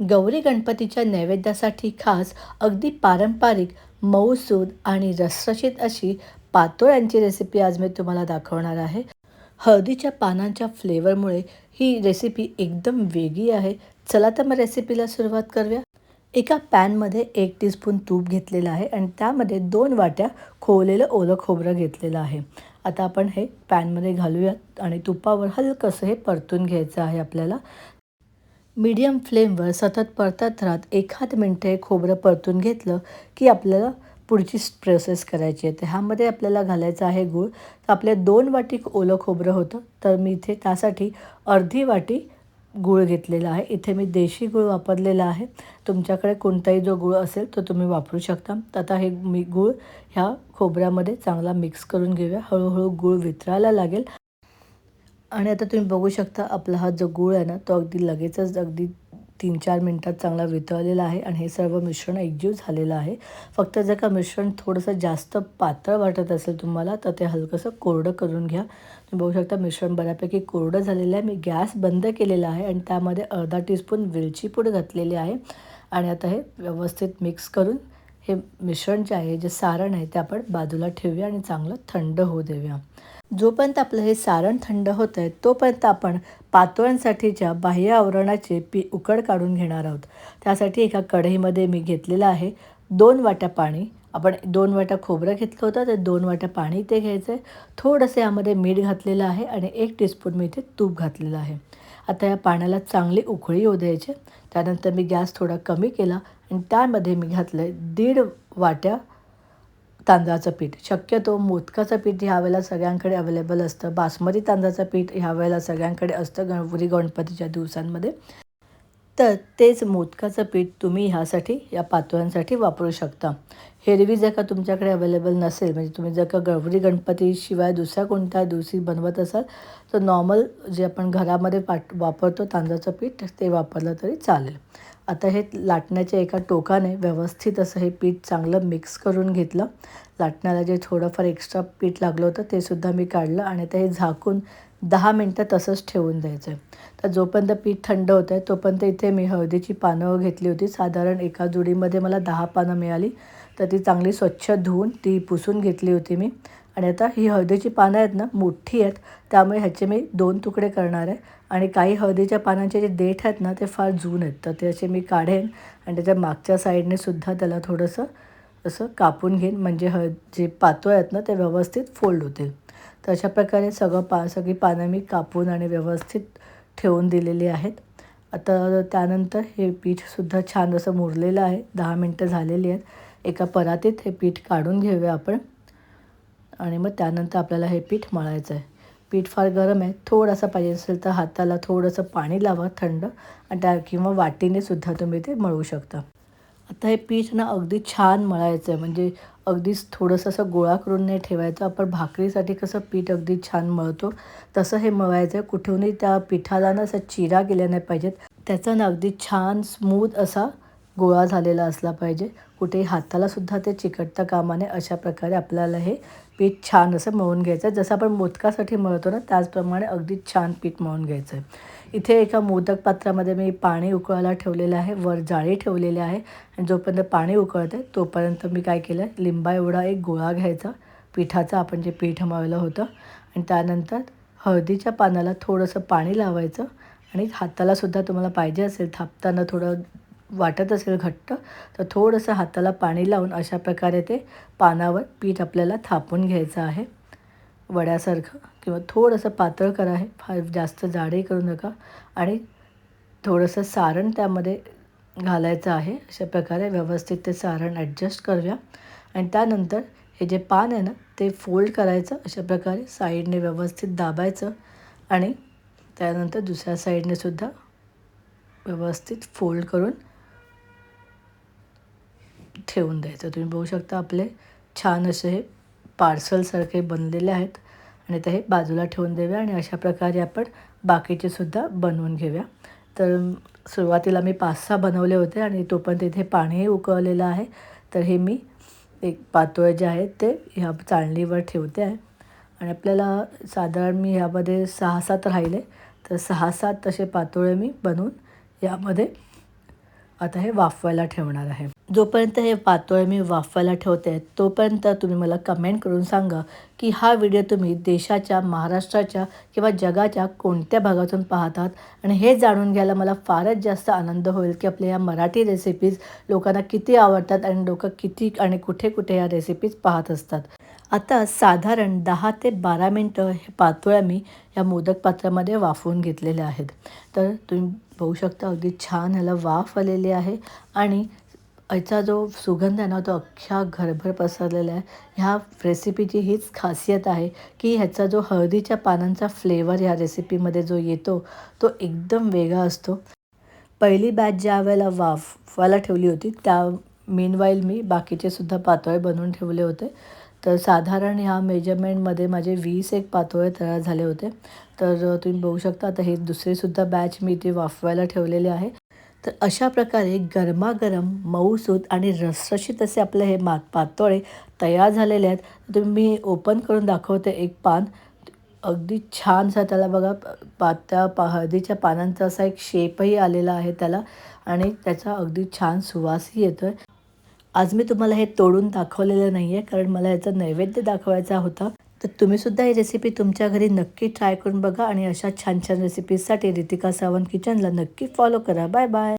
गौरी गणपतीच्या नैवेद्यासाठी खास अगदी पारंपरिक मऊसूद आणि रसरशीत अशी पातोळ्यांची रेसिपी आज मी तुम्हाला दाखवणार आहे. हळदीच्या पानांच्या फ्लेवरमुळे ही रेसिपी एकदम वेगळी आहे. चला तर मग रेसिपीला सुरुवात करूया. एका पॅनमध्ये एक टीस्पून तूप घेतलेलं आहे आणि त्यामध्ये दोन वाट्या खोवलेलं ओलं खोबरं घेतलेलं आहे. आता आपण हे पॅनमध्ये घालूयात आणि तुपावर हलकंसं हे परतून घ्यायचं आहे आपल्याला. मीडियम फ्लेमवर सतत परतत राहत एखाद मिनटे खोबरं परतून घेतलं की आपल्याला पुढची प्रोसेस करायची आहे. तर ह्यामध्ये आपल्याला घालायचं आहे गूळ. तर आपल्या दोन वाटी ओलं खोबरं होतं. तर मी इथे त्यासाठी अर्धी वाटी गूळ घेतलेला आहे. इथे मी देशी गूळ वापरलेला आहे. तुमच्याकडे कोणताही जो गूळ असेल तो तुम्ही वापरू शकता. तर आता हे मी गूळ ह्या खोबऱ्यामध्ये चांगला मिक्स करून घेऊया. हळूहळू गूळ वितरायला लागेल. आणि आता तुम्ही बघू शकता आपला हा जो गूळ आहे ना तो अगदी लगेचच अगदी तीन चार मिनटात चांगला वितळलेला आहे आणि हे सर्व मिश्रण एकजीव झालेलं आहे. फक्त जर का मिश्रण थोडंसं जास्त पातळ वाटत असेल तुम्हाला तर ते हलकंसं कोरडं करून घ्या. तुम्ही बघू शकता मिश्रण बऱ्यापैकी कोरडं झालेलं आहे. मी गॅस बंद केलेला आहे आणि त्यामध्ये अर्धा टीस्पून वेलची पूड घातलेली आहे. आणि आता हे व्यवस्थित मिक्स करून हे मिश्रण जे आहे जे सारण आहे ते आपण बाजूला ठेवूया आणि चांगलं थंड होऊ देऊया. जोपर्यंत आपलं हे सारण थंड होतं आहे तोपर्यंत आपण पातोळ्यांसाठीच्या बाह्य आवरणाचे पी उकड काढून घेणार आहोत. त्यासाठी एका कढईमध्ये मी घेतलेलं आहे दोन वाट्या पाणी. आपण दोन वाट्या खोबरं घेतलं होतं तर दोन वाट्या पाणी ते घ्यायचं आहे थोडंसं यामध्ये मीठ घातलेलं आहे आणि एक टीस्पून मी इथे तूप घातलेलं आहे. आता या पाण्याला चांगली उकळी येऊ द्यायची. त्यानंतर मी गॅस थोडा कमी केला आणि त्यामध्ये मी घातलं आहे दीड वाट्या तांदळाचं पीठ. शक्यतो मोदकाचं पीठ ह्या वेळेला सगळ्यांकडे अवेलेबल असतं. बासमती तांदळाचं पीठ ह्या वेळेला सगळ्यांकडे असतं गणपती गणपतीच्या दिवसांमध्ये. तर तेच मोदकाचं पीठ तुम्ही ह्यासाठी या पातोळ्यांसाठी वापरू शकता. हेरवी जर का तुमच्याकडे अवेलेबल नसेल. म्हणजे तुम्ही जर का गौरी गणपतीशिवाय दुसऱ्या कोणत्या दिवशी बनवत असाल तर नॉर्मल जे आपण घरामध्ये पाट वापरतो तांदळाचं पीठ ते वापरलं तरी चालेल. आता हे लाटण्याच्या एका टोकाने व्यवस्थित असं हे पीठ चांगलं मिक्स करून घेतलं. लाटण्याला जे थोडंफार एक्स्ट्रा पीठ लागलं होतं ते सुद्धा मी काढलं आणि ते झाकून दहा मिनटं तसंच ठेवून द्यायचं आहे तर जोपर्यंत पीठ थंड होतं आहे तोपर्यंत इथे मी हळदीची पानं घेतली होती. साधारण एका जुडीमध्ये मला दहा पानं मिळाली. तर ती चांगली स्वच्छ धुवून ती पुसून घेतली होती मी. आणि आता ही हळदीची पानं आहेत ना मोठी आहेत त्यामुळे ह्याचे मी दोन तुकडे करणार आहे. आणि काही हळदीच्या पानांचे जे देठ आहेत ना ते फार जून आहेत. तर ते असे मी काढेन आणि त्याच्या मागच्या साईडने सुद्धा त्याला थोडंसं असं कापून घेईन. म्हणजे हळद जे पातोळ आहेत ना ते व्यवस्थित फोल्ड होतील. तर अशा प्रकारे सगळं पा सगळी पानं मी कापून आणि व्यवस्थित ठेवून दिलेली आहेत. आता त्यानंतर हे पीठसुद्धा छान असं मुरलेलं आहे. दहा मिनटं झालेली आहेत. एका परातीत हे पीठ काढून घेऊया आपण. आणि मग त्यानंतर आपल्याला हे पीठ मळायचं आहे. पीठ फार गरम आहे. थोडासा पाहिजे असेल तर हाताला थोडंसं पाणी लावा थंड. आणि त्या किंवा वाटीने सुद्धा तुम्ही ते मळू शकता. आता हे पीठ ना अगदी छान मळायचं आहे. म्हणजे अगदीच थोडंसं असं गोळा करून नाही ठेवायचं. आपण भाकरीसाठी कसं पीठ अगदी छान मळतो तसं हे मळायचं आहे. कुठूनही त्या पिठाला ना असं चिरा गेल्या नाही पाहिजेत. त्याचा ना अगदी छान स्मूथ असा गोळा झालेला असला पाहिजे. कुठे हाताला सुद्धा ते चिकटता कामाने अशा प्रकारे आपल्याला हे पीठ छान असं मळून घ्यायचं आहे जसं आपण मोदकासाठी मळतो ना त्याचप्रमाणे अगदी छान पीठ मळून घ्यायचं आहे इथे एका मोदक पात्रामध्ये मी पाणी उकळायला ठेवलेलं आहे वर जाळी ठेवलेली आहे आणि जोपर्यंत पाणी उकळतं आहे तोपर्यंत मी काय केलं आहे लिंबा एवढा एक गोळा घ्यायचा. पिठाचा आपण जे पीठ मळलं होतं आणि त्यानंतर हळदीच्या पानाला थोडंसं पाणी लावायचं आणि हातालासुद्धा तुम्हाला पाहिजे असेल थापताना थोडं वाटत असेल घट्ट तर थोडंसं हाताला पाणी लावून अशा प्रकारे ते पानावर पीठ आपल्याला थापून घ्यायचं आहे. वड्यासारखं किंवा थोडंसं पातळ करा आहे फार जास्त जाडही करू नका. आणि थोडंसं सारण त्यामध्ये घालायचं आहे. अशा प्रकारे व्यवस्थित ते सारण ॲडजस्ट करूया. आणि त्यानंतर हे जे पान आहे ना ते फोल्ड करायचं. अशा प्रकारे साईडने व्यवस्थित दाबायचं. आणि त्यानंतर दुसऱ्या साईडने सुद्धा व्यवस्थित फोल्ड करून ठेवून द्यायचं. तुम्ही बघू शकता आपले छान असे हे पार्सलसारखे बनलेले आहेत. आणि ते हे बाजूला ठेवून देऊया आणि अशा प्रकारे आपण बाकीचे सुद्धा बनवून घेऊया. तर सुरुवातीला मी पाच सहा बनवले होते आणि तो पण तिथे पाणीही उकळलेलं आहे. तर हे मी एक पातोळे जे आहेत ते ह्या चाळणीवर ठेवते आहे. आणि आपल्याला साधारण मी ह्यामध्ये सहा सात राहिले. तर सहा सात तसे पातोळे मी बनवून यामध्ये आता हे वाफवायला ठेवणार आहे. जोपर्यंत हे पातोळे मी वाफायला ठेवते तोपर्यंत तुम्ही मला कमेंट करून सांगा की हा व्हिडिओ तुम्ही देशाच्या महाराष्ट्राच्या किंवा जगाच्या कोणत्या भागातून पाहतात आणि हे जाणून घ्यायला मला फारच जास्त आनंद होईल की आपल्या या मराठी रेसिपीज लोकांना किती आवडतात आणि लोक किती आणि कुठे कुठे या रेसिपीज पाहत असतात. आता साधारण दहा ते बारा मिनटं हे पातोळ्या मी या मोदक पात्रामध्ये वाफवून घेतलेल्या आहेत. तर तुम्ही बघू शकता अगदी छान ह्याला वाफ आलेली आहे आणि याचा जो सुगंध आहे ना तो अख्ख्या घरभर पसरलेला आहे. ह्या रेसिपीची हीच खासियत आहे की ह्याचा जो हळदीच्या पानांचा फ्लेवर ह्या रेसिपीमध्ये जो येतो तो एकदम वेगळा असतो. पहिली बॅच ज्या वेळेला वाफवायला ठेवली होती त्या मीनवाईल मी बाकीचे सुद्धा पातोळे बनवून ठेवले होते. तर साधारण ह्या मेजरमेंटमध्ये माझे वीस एक पातोळे तयार झाले होते. तर तुम्ही बघू शकता आता हे दुसरीसुद्धा बॅच मी ती वाफवायला ठेवलेली आहे. तर अशा प्रकारे गरमागरम मऊसूत आणि रसरशीत असे आपले हे मा पातोळे तयार झालेले आहेत. तुम्ही ओपन करून दाखवते एक पान. अगदी छानसा त्याला बघा पात्या पा हळदीच्या पानांचा असा एक शेपही आलेला आहे त्याला आणि त्याचा अगदी छान सुवासही येतो आहे आज मी तुम्हाला हे तोडून दाखवलेलं नाही आहे कारण मला याचा नैवेद्य दाखवायचा होता. तर तुम्हीसुद्धा ही रेसिपी तुमच्या घरी नक्की ट्राय करून बघा आणि अशा छान छान रेसिपीजसाठी रितिका सावंत किचनला नक्की फॉलो करा. Bye bye